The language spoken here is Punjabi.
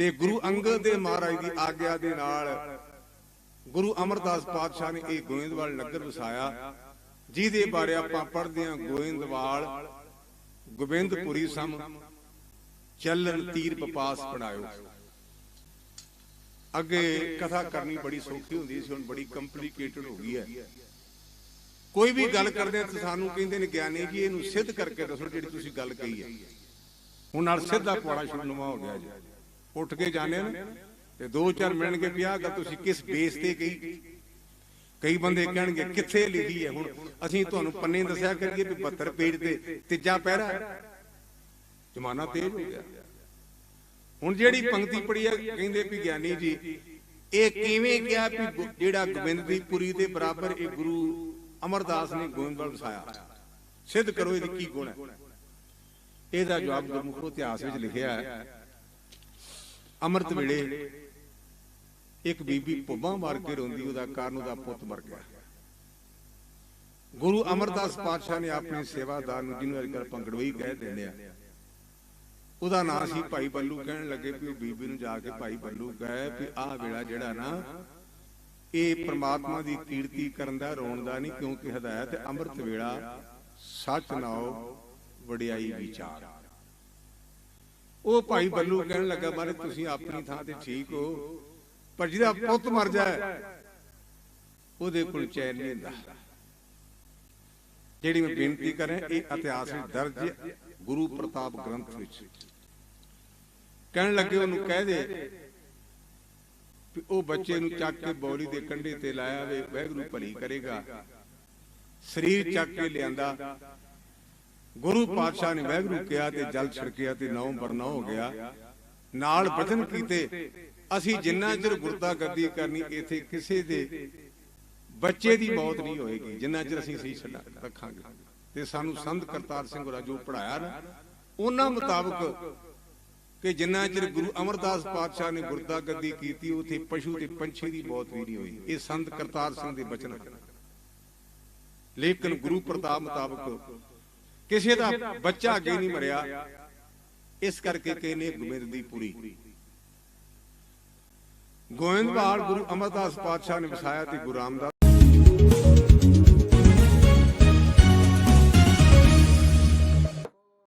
ਤੇ ਗੁਰੂ ਅੰਗਦ ਦੇਵ ਮਹਾਰਾਜ ਦੀ ਆਗਿਆ ਦੇ ਨਾਲ ਗੁਰੂ ਅਮਰਦਾਸ ਪਾਤਸ਼ਾਹ ਨੇ ਇਹ ਗੋਇੰਦਵਾਲ ਨਗਰ ਵਸਾਇਆ, ਜਿਹਦੇ ਬਾਰੇ ਆਪਾਂ ਪੜ੍ਹਦੇ ਹਾਂ, ਗੋਇੰਦਵਾਲ ਗੋਬਿੰਦਪੁਰੀ ਸਮ ਚੱਲਨ ਤੀਰ ਪਪਾਸ ਪੜਾਇਓ ਅੱਗੇ ਕਥਾ ਕਰਨੀ ਬੜੀ ਸੌਖੀ ਹੁੰਦੀ ਸੀ, ਹੁਣ ਬੜੀ ਕੰਪਲਿਕੇਟਡ ਹੋ ਗਈ ਹੈ। ਕੋਈ ਵੀ ਗੱਲ ਕਰਦੇ ਆ ਤਾਂ ਸਾਨੂੰ ਕਹਿੰਦੇ ਨੇ, ਗਿਆਨੀ ਜੀ, ਇਹਨੂੰ ਸਿੱਧ ਕਰਕੇ ਦੱਸੋ ਜਿਹੜੀ ਤੁਸੀਂ ਗੱਲ ਕਹੀ ਹੈ। ਹੁਣ ਨਾਲ ਸਿੱਧਾ ਪਵਾੜਾ ਸ਼ੁਰੂ ਨਵਾਂ ਹੋ ਗਿਆ ਜੀ। ਉੱਠ ਕੇ ਜਾਣੇ ਨੇ। ਤੇ ਦੋ ਚਾਰ ਮਿਲਣਗੇ ਵੀ ਗੱਲ ਤੁਸੀਂ ਕਿਸ ਬੇਸ ਤੇ ਕਹੀ ਕਈ ਬੰਦੇ ਕਹਿਣਗੇ, ਕਿੱਥੇ ਲਿਖੀ ਹੈ ਹੁਣ? ਅਸੀਂ ਤੁਹਾਨੂੰ ਪੰਨੇ ਦੱਸਿਆ ਕਰੀਏ ਵੀ 72 ਪੇਜ ਤੇ ਤੀਜਾ ਪਹਿਰਾ ਜ਼ਮਾਨਾ ਤੇਜ਼ ਹੋ ਗਿਆ। ਹੁਣ ਜਿਹੜੀ ਪੰਕਤੀ ਪੜੀ ਆ, ਕਹਿੰਦੇ ਵੀ ਗਿਆਨੀ ਜੀ, ਇਹ ਕਿਵੇਂ ਕਿਹਾ ਵੀ ਜਿਹੜਾ ਗੋਬਿੰਦ ਦੀ ਪੁਰੀ ਦੇ ਬਰਾਬਰ ਇਹ ਗੁਰੂ ਅਮਰਦਾਸ ਨੇ ਗੋਇੰਦਵਾਲ ਵਸਾਇਆ? ਸਿੱਧ ਕਰੋ ਇਹਦੀ ਕੀ ਗੁਣ ਹੈ। ਇਹਦਾ ਜਵਾਬ ਗੁਰਮੁਖੋ ਇਤਿਹਾਸ ਵਿੱਚ ਲਿਖਿਆ ਹੈ। ਅੰਮ੍ਰਿਤ ਵੇਲੇ ਇੱਕ ਬੀਬੀ ਪੁੱਬਾਂ ਮਾਰ ਕੇ ਰੋਂਦੀ ਉਹਦਾ ਕਾਰਨ ਉਹਦਾ ਪੁੱਤ ਮਰ ਗਿਆ। ਗੁਰੂ ਅਮਰਦਾਸ ਪਾਤਸ਼ਾਹ ਨੇ ਆਪਣੇ ਸੇਵਾਦਾਰ ਨੂੰ ਜਿਹਨੂੰ ਅੱਜ ਕੱਲ੍ਹ ਪੰਗੜਵਈ ਕਹਿ ਦਿੰਦੇ ਆ। ਉਹਦਾ ਨਾਂ ਸੀ ਭਾਈ ਬੱਲੂ ਕਹਿਣ ਲੱਗੇ ਵੀ ਉਹ ਬੀਬੀ ਨੂੰ ਜਾ ਕੇ ਭਾਈ ਬੱਲੂ ਕਹੇ ਵੀ ਆਹ ਵੇਲਾ ਜਿਹੜਾ ਨਾ ਇਹ ਪ੍ਰਮਾਤਮਾ ਦੀ ਕੀਰਤੀ ਕਰਨ ਦਾ ਰੋਣ ਦਾ ਨਹੀਂ ਕਿਉਂਕਿ ਹਦਾਇਤ ਅੰਮ੍ਰਿਤ ਵੇਲਾ ਸੱਚ ਨਾਉ ਵਡਿਆਈ ਵਿਚਾਰ। ਉਹ ਭਾਈ ਬੱਲੂ ਕਹਿਣ ਲੱਗਾ, ਮਾਰੇ, ਤੁਸੀਂ ਆਪਣੀ ਥਾਂ ਤੇ ਠੀਕ ਹੋ। ਪਰ ਜਿਹਦਾ ਪੁੱਤ ਮਰ ਜਾਏ, ਉਹਦੇ ਕੋਲ ਚੈਨ ਨਹੀਂ ਹੁੰਦਾ। ਜਿਹੜੀ ਮੈਂ ਬੇਨਤੀ ਕਰਾਂ ਇਹ ਇਤਿਹਾਸ ਵਿੱਚ ਦਰਜ ਗੁਰੂ ਪ੍ਰਤਾਪ ਗ੍ਰੰਥ ਵਿੱਚ। ਕਹਿਣ ਲੱਗੇ, ਉਹਨੂੰ ਕਹਿ ਦੇ ਉਹ ਬੱਚੇ ਨੂੰ ਚੱਕ ਕੇ ਬੌਲੀ ਦੇ ਕੰਢੇ ਤੇ ਲਾਇਆ ਵੇ, ਵਾਹਿਗੁਰੂ ਭਲੀ ਕਰੇਗਾ। ਸਰੀਰ ਚੱਕ ਕੇ ਲਿਆਂਦਾ। ਗੁਰੂ ਪਾਤਸ਼ਾਹ ਨੇ ਵਾਹਿਗੁਰੂ ਕਿਹਾ ਤੇ ਜਲ ਛਿੜਕਿਆ ਤੇ ਨੌ ਬਰਨਾ ਹੋ ਗਿਆ। ਨਾਲ ਬਚਨ ਕੀਤੇ। ਅਸੀਂ ਜਿੰਨਾ ਚਿਰ ਗੁਰਦਾ ਗੱਦੀ ਕਰਨੀ, ਇੱਥੇ ਕਿਸੇ ਦੇ ਬੱਚੇ ਦੀ ਮੌਤ ਨਹੀਂ ਹੋਏਗੀ। ਜਿੰਨਾ ਚਿਰ ਅਸੀਂ ਸਹੀ ਛੱਡਾ ਰੱਖਾਂਗੇ। ਤੇ ਸਾਨੂੰ ਸੰਤ ਕਰਤਾਰ ਸਿੰਘ ਹੋਰਾਂ ਪੜਾਇਆ ਨਾ, ਉਹਨਾਂ ਮੁਤਾਬਕ ਕਿ ਜਿੰਨਾ ਚਿਰ ਗੁਰੂ ਅਮਰਦਾਸ ਪਾਤਸ਼ਾਹ ਨੇ ਗੁਰਦਾ ਗੱਦੀ ਕੀਤੀ, ਉਥੇ ਪਸ਼ੂ ਤੇ ਪੰਛੀ ਦੀ ਮੌਤ ਵੀ ਨਹੀਂ ਹੋਈ। ਇਹ ਸੰਤ ਕਰਤਾਰ ਸਿੰਘ ਦੇ ਬਚਨ ਹਨ। ਲੇਕਿਨ ਗੁਰੂ ਪ੍ਰਤਾਪ ਮੁਤਾਬਕ ਕਿਸੇ ਦਾ ਬੱਚਾ ਅੱਗੇ ਨਹੀਂ ਮਰਿਆ ਇਸ ਕਰਕੇ ਕਹਿੰਦੇ ਗੋਬਿੰਦ ਦੀ ਪੂਰੀ। ਗੋਇੰਦਵਾਲ ਗੁਰੂ ਅਮਰਦਾਸ ਪਾਤਸ਼ਾਹ ਨੇ ਵਸਾਇਆ ਤੇ ਗੁਰੂ ਰਾਮਦਾਸ